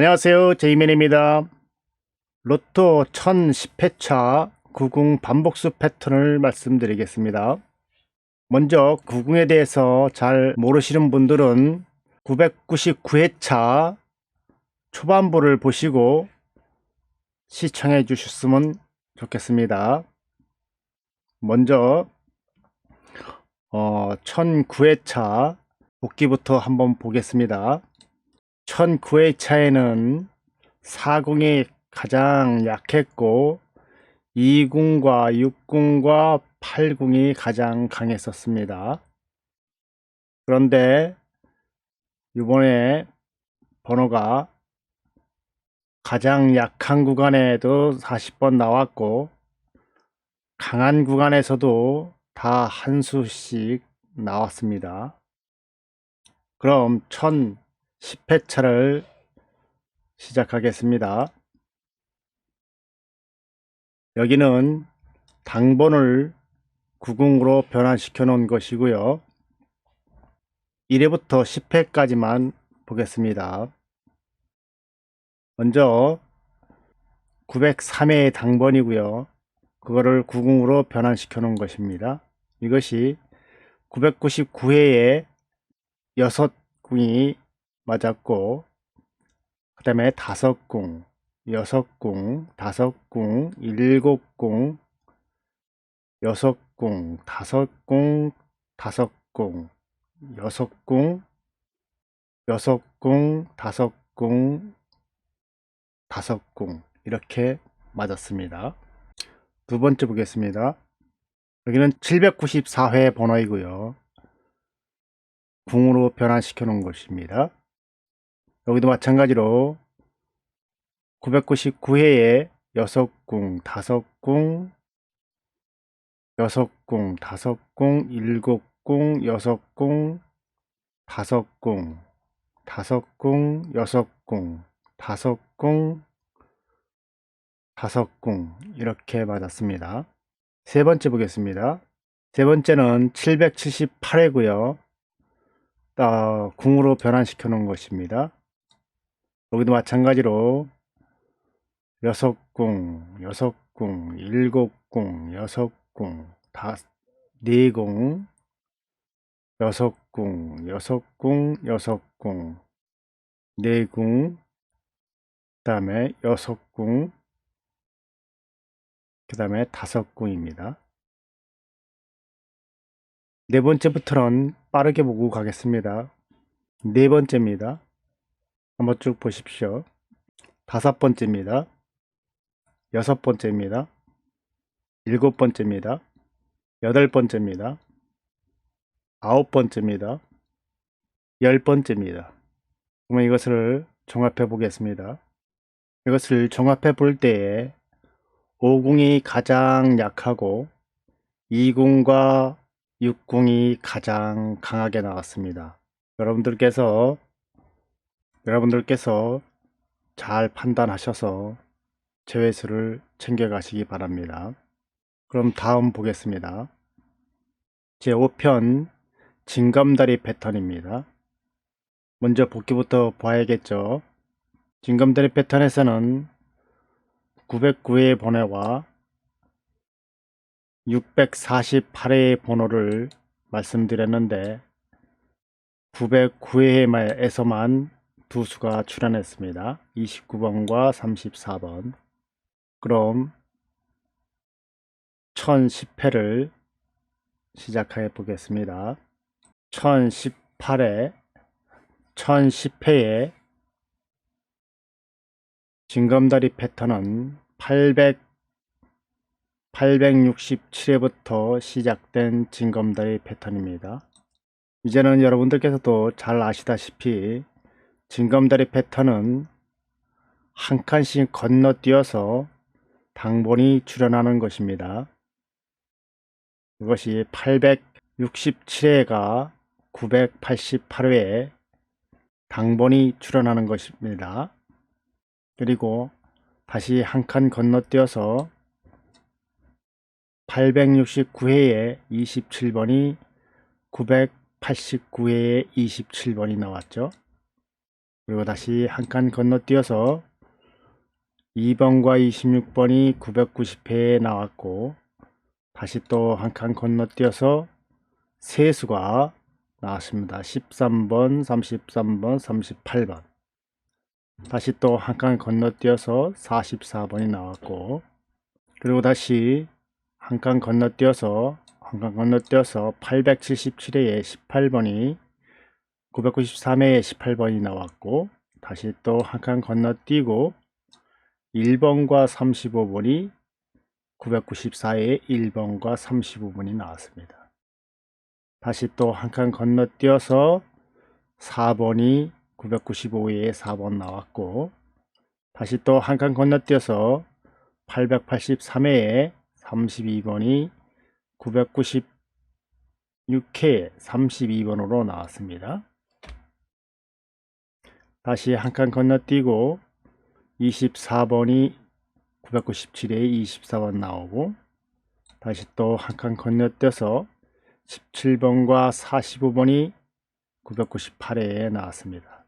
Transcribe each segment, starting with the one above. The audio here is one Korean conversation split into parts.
안녕하세요. 제이맨입니다. 로또 1010회차 구궁 반복수 패턴을 말씀드리겠습니다. 먼저 구궁에 대해서 잘 모르시는 분들은 999회차 초반부를 보시고 시청해 주셨으면 좋겠습니다. 먼저 어, 1009회차 복귀부터 한번 보겠습니다. 1009회차에는 4궁이 가장 약했고 2궁과 6궁과 8궁이 가장 강했었습니다. 그런데 이번에 번호가 가장 약한 구간에도 40번 나왔고 강한 구간에서도 다 한 수씩 나왔습니다. 그럼 1010회차를 시작하겠습니다. 여기는 당번을 9궁으로 변환시켜 놓은 것이고요. 1회부터 10회까지만 보겠습니다. 먼저 903회의 당번이고요. 그거를 9궁으로 변환시켜 놓은 것입니다. 이것이 999회에 6궁이 맞았고 그 다음에 5궁, 6궁, 5궁, 7궁, 6궁, 5궁, 5궁, 6궁, 6궁, 5궁, 5궁 이렇게 맞았습니다. 두 번째 보겠습니다. 여기는 794회 번호이고요. 궁으로 변환시켜 놓은 것입니다. 여기도 마찬가지로 999회에 6궁, 5궁, 6궁, 5궁, 7궁, 6궁, 5궁, 5궁, 6궁, 5궁, 5궁 이렇게 맞았습니다. 세 번째 보겠습니다. 세 번째는 778회고요. 어, 궁으로 변환시켜 놓은 것입니다. 여기도 마찬가지로 6궁, 6궁, 7궁, 6궁, 다, 4궁, 6궁, 6궁, 6궁, 4궁, 그 다음에 6궁, 그 다음에 5궁입니다. 네 번째 부터는 빠르게 보고 가겠습니다. 네 번째입니다. 한번 쭉 보십시오. 다섯 번째입니다. 여섯 번째입니다. 일곱 번째입니다. 여덟 번째입니다. 아홉 번째입니다. 열 번째입니다. 그러면 이것을 종합해 보겠습니다. 이것을 종합해 볼 때에 5궁이 가장 약하고 2궁과 6궁이 가장 강하게 나왔습니다. 여러분들께서 여러분들께서 잘 판단하셔서 제외수를 챙겨 가시기 바랍니다. 그럼 다음 보겠습니다. 제5편 진검다리 패턴입니다. 먼저 복귀부터 봐야겠죠. 진검다리 패턴에서는 909회의 번호와 648회의 번호를 말씀드렸는데 909회에서만 두 수가 출현했습니다. 29번과 34번. 그럼 1010회를 시작해 보겠습니다. 1018회, 1010회에 진검다리 패턴은 800 867회부터 시작된 진검다리 패턴입니다. 이제는 여러분들께서도 잘 아시다시피 진검다리 패턴은 한 칸씩 건너뛰어서 당본이 출현하는 것입니다. 이것이 867회가 988회에 당본이 출현하는 것입니다. 그리고 다시 한 칸 건너뛰어서 869회에 27번이 989회에 27번이 나왔죠. 그리고 다시 한 칸 건너뛰어서 2번과 26번이 990회에 나왔고 다시 또 한 칸 건너뛰어서 세수가 나왔습니다. 13번, 33번, 38번 다시 또 한 칸 건너뛰어서 44번이 나왔고 그리고 다시 한 칸 건너뛰어서 한 칸 건너뛰어서 877회에 18번이 993회에 18번이 나왔고 다시 또 한 칸 건너뛰고 1번과 35번이 994회에 1번과 35번이 나왔습니다. 다시 또 한 칸 건너뛰어서 4번이 995회에 4번 나왔고 다시 또 한 칸 건너뛰어서 883회에 32번이 996회에 32번으로 나왔습니다. 다시 한 칸 건너뛰고 24번이 997회에 24번 나오고 다시 또 한 칸 건너뛰어서 17번과 45번이 998회에 나왔습니다.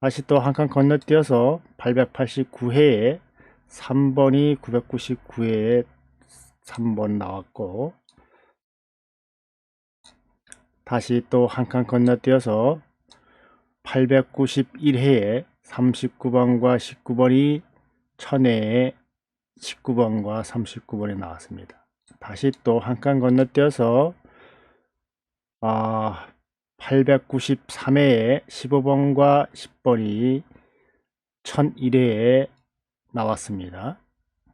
다시 또 한 칸 건너뛰어서 889회에 3번이 999회에 3번 나왔고 다시 또 한 칸 건너뛰어서 891회에 39번과 19번이 1000회에 19번과 39번이 나왔습니다. 다시 또 한 칸 건너뛰어서 아, 893회에 15번과 10번이 1001회에 나왔습니다.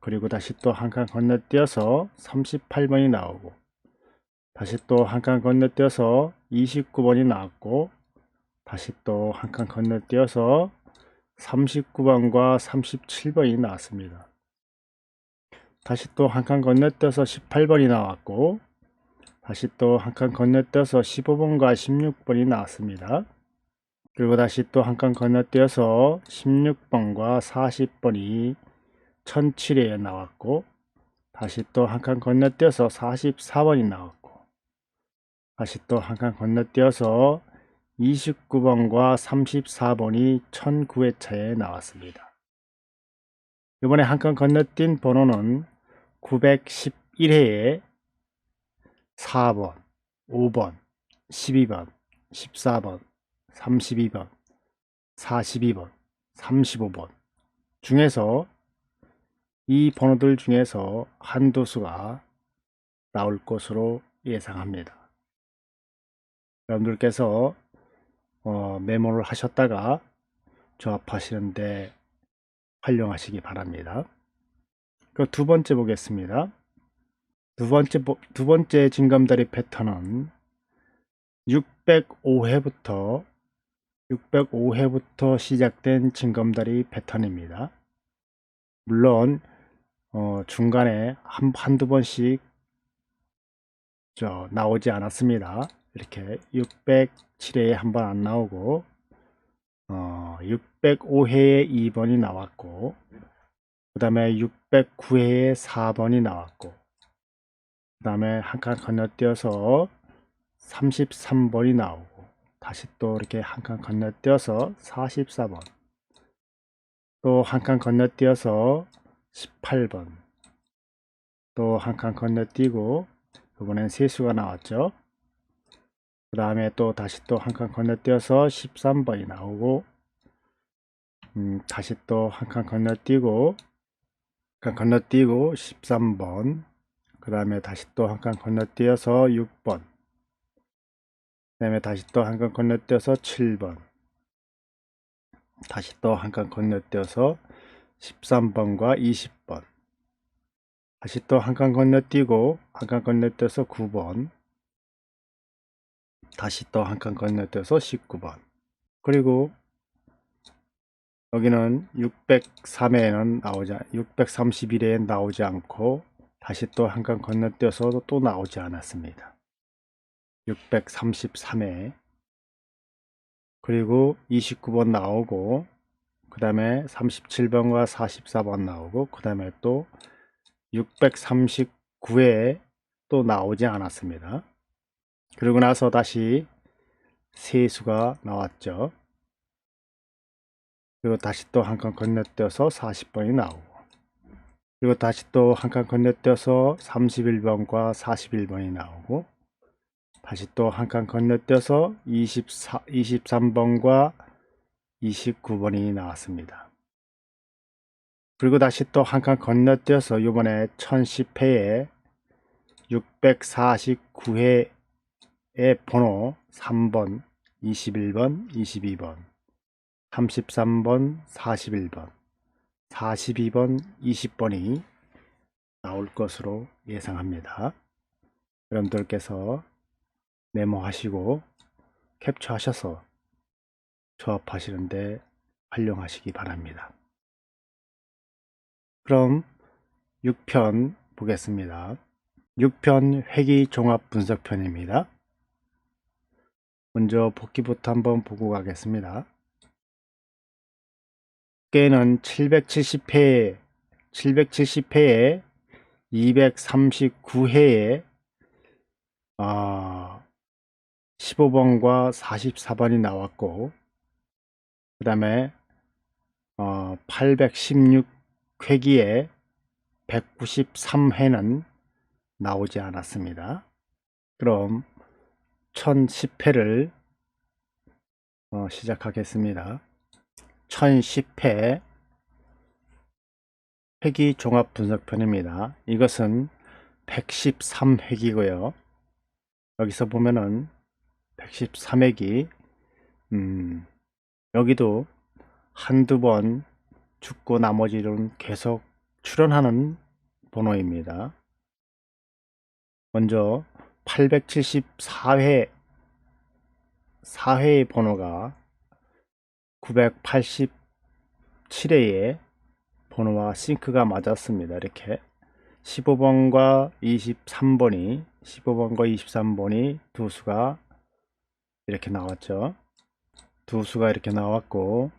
그리고 다시 또 한 칸 건너뛰어서 38번이 나오고 다시 또 한 칸 건너뛰어서 29번이 나왔고 다시 또 한 칸 건너뛰어서 39번과 37번이 나왔습니다. 다시 또 한 칸 건너뛰어서 18번이 나왔고 다시 또 한 칸 건너뛰어서 15번과 16번이 나왔습니다. 그리고 다시 또 한 칸 건너뛰어서 16번과 40번이 1007회에 나왔고 다시 또 한 칸 건너뛰어서 44번이 나왔고 다시 또 한 칸 건너뛰어서 29번과 34번이 1009회 차에 나왔습니다. 이번에 한 칸 건너뛴 번호는 911회에 4번, 5번, 12번, 14번, 32번, 42번, 35번 중에서 이 번호들 중에서 한두 수가 나올 것으로 예상합니다. 여러분들께서 어, 메모를 하셨다가 조합하시는데 활용하시기 바랍니다. 그 두 번째 보겠습니다. 두 번째, 보- 두 번째 진검다리 패턴은 605회부터 605회부터 시작된 진검다리 패턴입니다. 물론 어, 중간에 한, 한두 번씩 저 나오지 않았습니다. 이렇게 607회에 한 번 안 나오고 어, 605회에 2번이 나왔고 그 다음에 609회에 4번이 나왔고 그 다음에 한 칸 건너뛰어서 33번이 나오고 다시 또 이렇게 한 칸 건너뛰어서 44번 또 한 칸 건너뛰어서 18번 또 한 칸 건너뛰고 이번엔 세수가 나왔죠 그 다음에 또 다시 또 한 칸 건너뛰어서 13번이 나오고 음, 다시 또 한 칸 건너뛰고 한 칸 건너뛰고 13번 그 다음에 다시 또 한 칸 건너뛰어서 6번 그 다음에 다시 또 한 칸 건너뛰어서 7번 다시 또 한 칸 건너뛰어서 13번과 20번 다시 또 한 칸 건너뛰고 한 칸 건너뛰어서 9번 다시 또 한 칸 건너뛰어서 19번. 그리고 여기는 603회에는 나오지 631회에 나오지 않고 다시 또 한 칸 건너뛰어서 또 나오지 않았습니다. 633회 그리고 29번 나오고 그 다음에 37번과 44번 나오고 그 다음에 또 639회에 또 나오지 않았습니다. 그리고 나서 다시 세수가 나왔죠. 그리고 다시 또 한 칸 건너뛰어서 40번이 나오고 그리고 다시 또 한 칸 건너뛰어서 31번과 41번이 나오고 다시 또 한 칸 건너뛰어서 24, 23번과 29번이 나왔습니다. 그리고 다시 또 한 칸 건너뛰어서 이번에 1010회에 649회의 번호 3번, 21번, 22번, 33번, 41번, 42번, 20번이 나올 것으로 예상합니다. 여러분들께서 메모하시고 캡처하셔서 조합하시는데 활용하시기 바랍니다. 그럼 6편 보겠습니다. 6편 회기 종합 분석편입니다. 먼저 복기부터 한번 보고 가겠습니다. 깨는 770회, 770회에 239회에 어, 15번과 44번이 나왔고 그 다음에 어, 816회기에 193회는 나오지 않았습니다. 그럼 1010회를 어, 시작하겠습니다. 1010회 회기 종합 분석편입니다. 이것은 113회기고요. 여기서 보면은 113회기 음, 여기도 한두 번 죽고 나머지는 계속 출연하는 번호입니다. 먼저 874회 4회의 번호가 987회의 번호와 싱크가 맞았습니다. 이렇게 15번과 23번이 15번과 23번이 두 수가 이렇게 나왔죠. 두 수가 이렇게 나왔고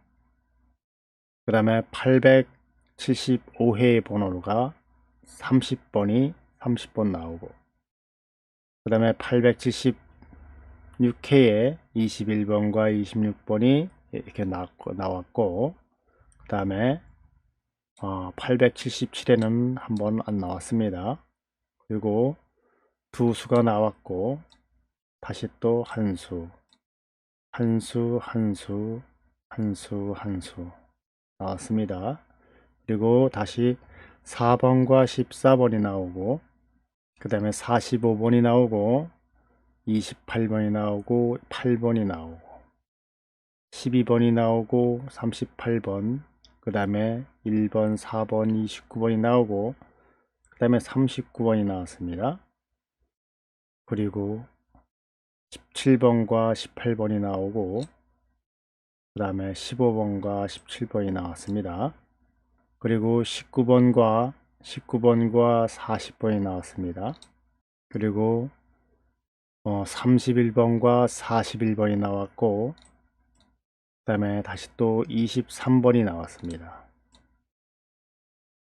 그 다음에 875회의 번호가 30번이 30번 나오고 그 다음에 876회에 21번과 26번이 이렇게 나왔고 그 다음에 어, 877에는 한 번 안 나왔습니다. 그리고 두 수가 나왔고 다시 또 한 수, 한 수, 한 수, 한 수, 한 수 나왔습니다. 그리고 다시 4번과 14번이 나오고 그 다음에 45번이 나오고 28번이 나오고 8번이 나오고 12번이 나오고 38번 그 다음에 1번 4번 29번이 나오고 그 다음에 39번이 나왔습니다. 그리고 17번과 18번이 나오고 그 다음에 15번과 17번이 나왔습니다. 그리고 19번과 19번과 40번이 나왔습니다 그리고 어, 31번과 41번이 나왔고 그 다음에 다시 또 23번이 나왔습니다.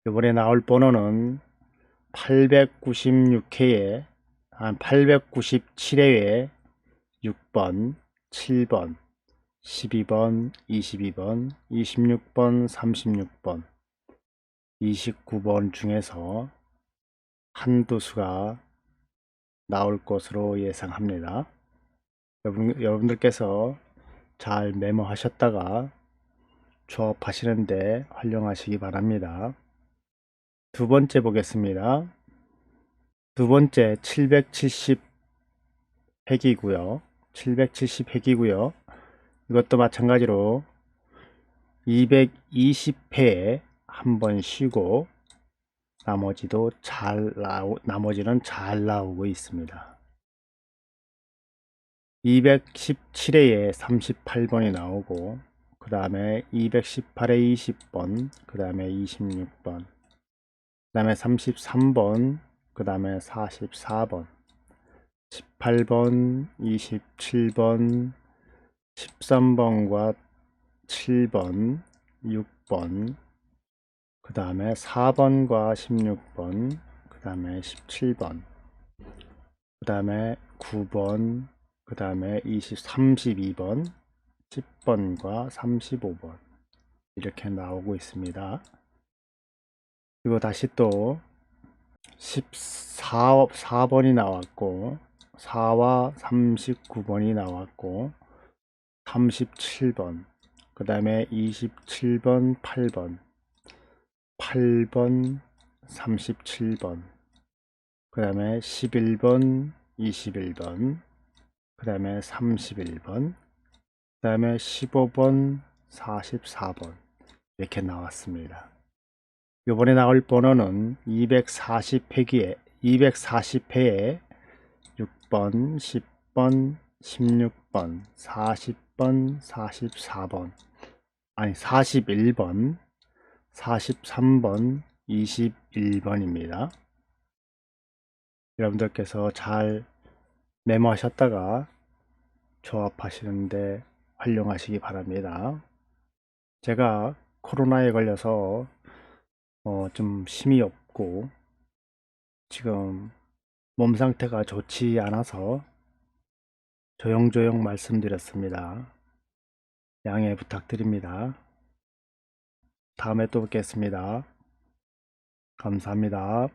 이번에 나올 번호는 896회에 한 897회에 6번, 7번, 12번, 22번, 26번, 36번, 29번 중에서 한두 수가 나올 것으로 예상합니다. 여러분, 여러분들께서 잘 메모하셨다가 조합하시는데 활용하시기 바랍니다. 두 번째 보겠습니다. 두 번째 770 획이고요. 770 획이고요. 이것도 마찬가지로 220회에 한 번 쉬고 나머지도 잘 나오, 나머지는 잘 나오고 있습니다. 217회에 38번이 나오고 그 다음에 218에 20번 그 다음에 26번 그 다음에 33번 그 다음에 44번 18번 27번 13번과 7번 6번 그 다음에 4번과 16번 그 다음에 17번 그 다음에 9번 그 다음에 20, 32번, 10번과 35번, 이렇게 나오고 있습니다. 그리고 다시 또 14, 4번이 나왔고 4와 39번이 나왔고 37번 그 다음에 27번 8번 8번 37번 그 다음에 11번 21번 그 다음에 31번 그 다음에 15번 44번 이렇게 나왔습니다. 이번에 나올 번호는 240회기에 240회에 6번, 10번, 16번, 40번, 44번, 아니 41번, 43번, 21번입니다. 여러분들께서 잘 메모하셨다가 조합하시는데 활용하시기 바랍니다. 제가 코로나에 걸려서 어, 좀 힘이 없고 지금 몸 상태가 좋지 않아서 조용조용 말씀드렸습니다. 양해 부탁드립니다. 다음에 또 뵙겠습니다. 감사합니다.